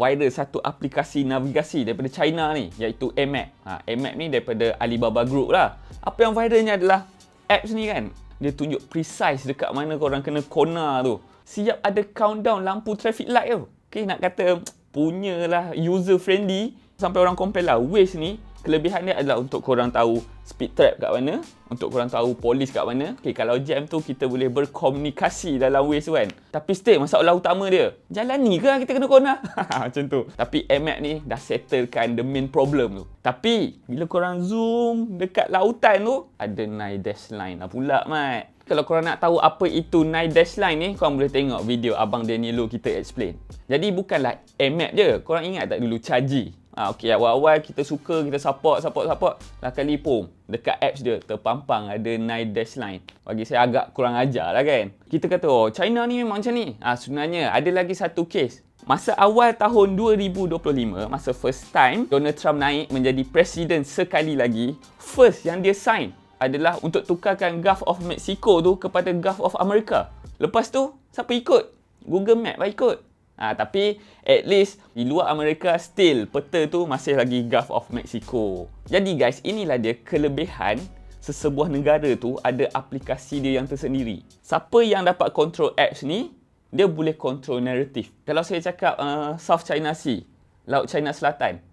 viral satu aplikasi navigasi daripada China ni iaitu Mmap. Ha, Mmap ni daripada Alibaba Group lah. Apa yang viralnya adalah apps ni kan. Dia tunjuk precise dekat mana korang kena corner tu. Siap ada countdown lampu traffic light tu. Okay, nak kata punyalah user friendly sampai orang compare lah Waze ni kelebihan dia adalah untuk korang tahu speed trap kat mana, untuk korang tahu polis kat mana. Okay, kalau jam tu kita boleh berkomunikasi dalam Waze tu kan. Tapi still masalah utama dia, jalan ni ke kita kena corner? Macam tu. Tapi Mmap ni dah settlekan the main problem tu. Tapi bila korang zoom dekat lautan tu, ada night dash line lah pula, Mat. Kalau korang nak tahu apa itu night dash line ni, korang boleh tengok video Abang Danielo kita explain. Jadi bukanlah Mmap je. Korang ingat tak dulu Chargy? Ha, okay, awal-awal kita suka, kita support, support, support. Lah kali pun, dekat apps dia terpampang ada night dash line. Bagi saya agak kurang ajar lah kan. Kita kata, oh China ni memang macam ni. Ha, sebenarnya ada lagi satu case. Masa awal tahun 2025, masa first time Donald Trump naik menjadi presiden sekali lagi, first yang dia sign adalah untuk tukarkan Gulf of Mexico tu kepada Gulf of America. Lepas tu, siapa ikut? Google Map lah ikut. Ha, tapi at least di luar Amerika still peta tu masih lagi Gulf of Mexico. Jadi guys, inilah dia kelebihan sesebuah negara tu ada aplikasi dia yang tersendiri. Siapa yang dapat control apps ni, dia boleh control narrative. Kalau saya cakap uh, South China Sea, Laut China Selatan,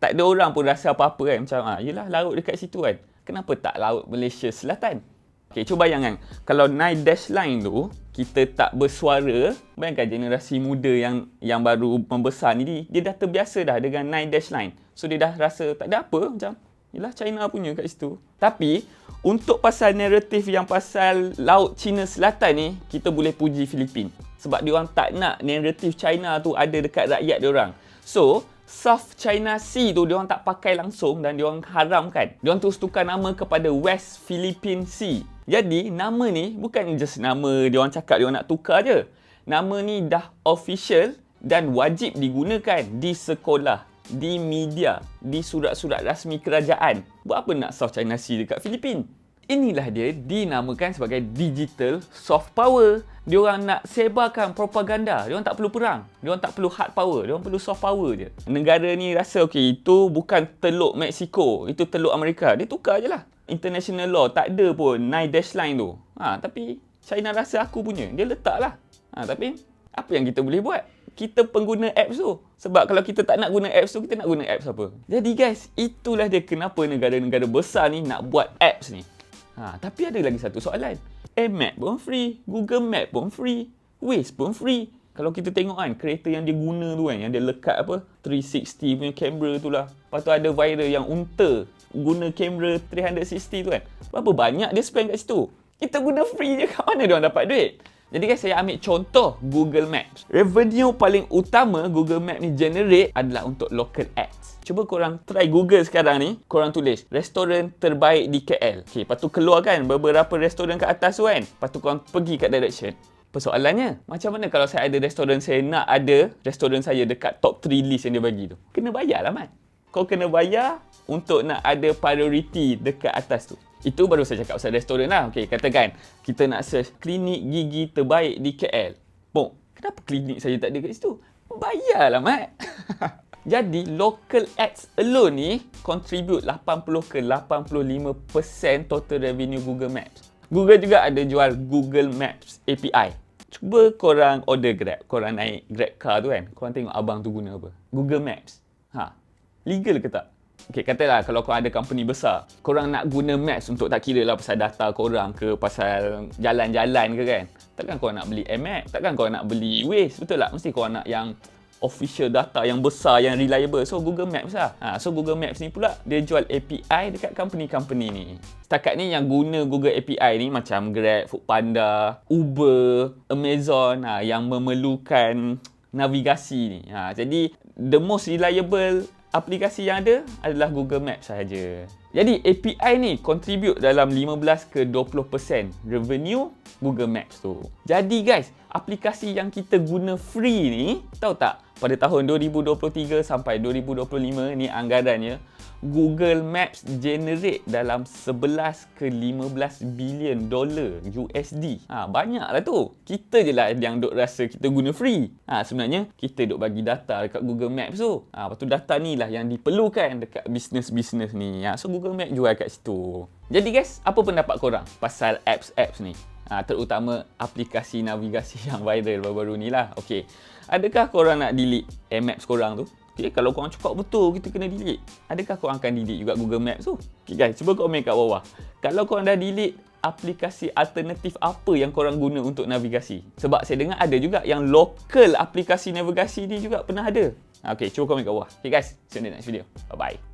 tak ada orang pun rasa apa-apa kan. Macam, ah, yelah laut dekat situ kan. Kenapa tak Laut Malaysia Selatan? Okay, cuba bayangkan. Kalau Night Dash Line tu, kita tak bersuara, bayangkan generasi muda yang yang baru membesar ni, dia dah terbiasa dah dengan Nine Dash Line. So dia dah rasa tak ada apa macam, yelah China punya kat situ. Tapi, untuk pasal naratif yang pasal Laut China Selatan ni, kita boleh puji Filipin. Sebab dia orang tak nak naratif China tu ada dekat rakyat dia orang. So, South China Sea tu dia orang tak pakai langsung dan dia orang haramkan. Dia orang terus tukar nama kepada West Philippine Sea. Jadi nama ni bukan just nama dia orang cakap dia orang nak tukar je. Nama ni dah official dan wajib digunakan di sekolah, di media, di surat-surat rasmi kerajaan. Buat apa nak South China Sea dekat Filipin? Inilah dia dinamakan sebagai digital soft power. Dia orang nak sebarkan propaganda. Dia orang tak perlu perang. Dia orang tak perlu hard power. Dia orang perlu soft power je. Negara ni rasa okey itu bukan teluk Mexico, itu teluk Amerika. Dia tukar je lah. International law tak ada pun nine dash line tu. Ha, tapi China rasa aku punya. Dia letak lah. Ha, tapi apa yang kita boleh buat? Kita pengguna apps tu. Sebab kalau kita tak nak guna apps tu, kita nak guna apps apa? Jadi guys, itulah dia kenapa negara-negara besar ni nak buat apps ni. Ha, tapi ada lagi satu soalan. Mmap pun free, Google Map pun free, Waze pun free. Kalau kita tengok kan, kereta yang dia guna tu kan, yang dia lekat apa, 360 punya kamera tu lah. Lepas tu ada viral yang unta guna kamera 360 tu kan. Berapa banyak dia spend kat situ? Kita guna free je, kat mana dia orang dapat duit? Jadi guys, saya ambil contoh Google Maps. Revenue paling utama Google Maps ni generate adalah untuk local ads. Cuba korang try Google sekarang ni. Korang tulis restoran terbaik di KL. Okay, lepas tu keluar kan beberapa restoran kat atas tu kan. Lepas tu korang pergi kat direction. Persoalannya, macam mana kalau saya ada restoran saya nak ada restoran saya dekat top 3 list yang dia bagi tu? Kena bayar lah, Mat. Kau kena bayar untuk nak ada priority dekat atas tu. Itu baru saya cakap pasal restoran lah. Okay, katakan kita nak search klinik gigi terbaik di KL. Bom, kenapa klinik saya tak ada kat situ? Bayarlah, Mat. Jadi local ads alone ni contribute 80 ke 85% total revenue Google Maps. Google juga ada jual Google Maps API. Cuba korang order Grab, korang naik Grab car tu kan. Korang tengok abang tu guna apa? Google Maps. Ha. Legal ke tak? Okay, katalah kalau korang ada company besar, korang nak guna Maps untuk tak kira lah pasal data korang ke, pasal jalan-jalan ke kan. Takkan korang nak beli Map? Takkan korang nak beli Waze? Betul tak? Mesti korang nak yang official data yang besar yang reliable so Google Maps lah ha, so Google Maps ni pula dia jual API dekat company-company ni setakat ni yang guna Google API ni macam Grab, Foodpanda, Uber, Amazon ha, yang memerlukan navigasi ni ha, jadi the most reliable aplikasi yang ada adalah Google Maps sahaja jadi API ni contribute dalam 15 ke 20% revenue Google Maps tu. Jadi guys, aplikasi yang kita guna free ni, tahu tak? pada tahun 2023 sampai 2025 ni anggarannya Google Maps generate dalam 11 ke 15 bilion dolar USD. Ha, banyaklah tu. Kita je lah yang duk rasa kita guna free. Ha, sebenarnya kita duk bagi data dekat Google Maps tu. Ha, lepas tu data ni lah yang diperlukan dekat bisnes-bisnes ni. Ha, so Google Maps jual kat situ. Jadi guys, apa pendapat korang pasal apps-apps ni? Ha, terutama aplikasi navigasi yang viral baru-baru ni lah. Okay. Adakah korang nak delete Maps korang tu? Okay, kalau korang cakap betul kita kena delete. Adakah korang akan delete juga Google Maps tu? Okay guys, cuba komen kat bawah. Kalau korang dah delete, aplikasi alternatif apa yang korang guna untuk navigasi? Sebab saya dengar ada juga yang local aplikasi navigasi ni juga pernah ada. Okay, cuba komen kat bawah. Okay guys, see you in the next video. Bye-bye.